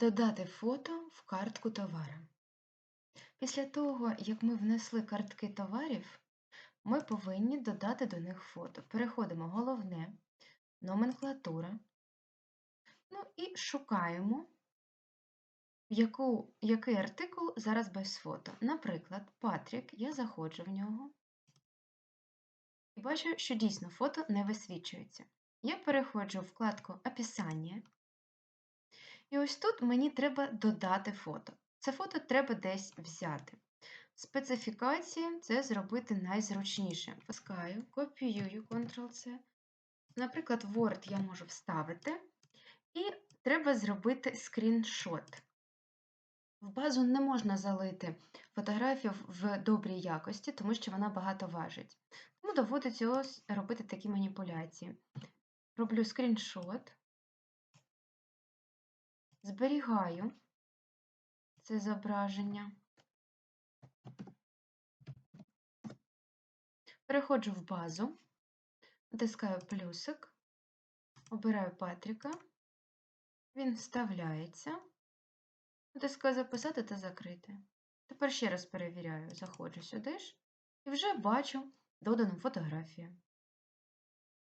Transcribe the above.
Додати фото в картку товара. Після того, як ми внесли картки товарів, ми повинні додати до них фото. Переходимо головне, номенклатура. Ну і шукаємо, яку, який артикул зараз без фото. Наприклад, Патрік, я заходжу в нього і бачу, що дійсно фото не висвічується. Я переходжу в вкладку Описання. І ось тут мені треба додати фото. Це фото треба десь взяти. Специфікації це зробити найзручніше. Пускаю, копіюю Ctrl-C. Наприклад, Word я можу вставити, і треба зробити скріншот. В базу не можна залити фотографію в добрій якості, тому що вона багато важить. Тому доводиться ось робити такі маніпуляції. Роблю скріншот, зберігаю це зображення. Переходжу в базу, натискаю плюсик, обираю Патріка, він вставляється, натискаю записати та закрити. Тепер ще раз перевіряю, заходжу сюди ж і вже бачу додану фотографію.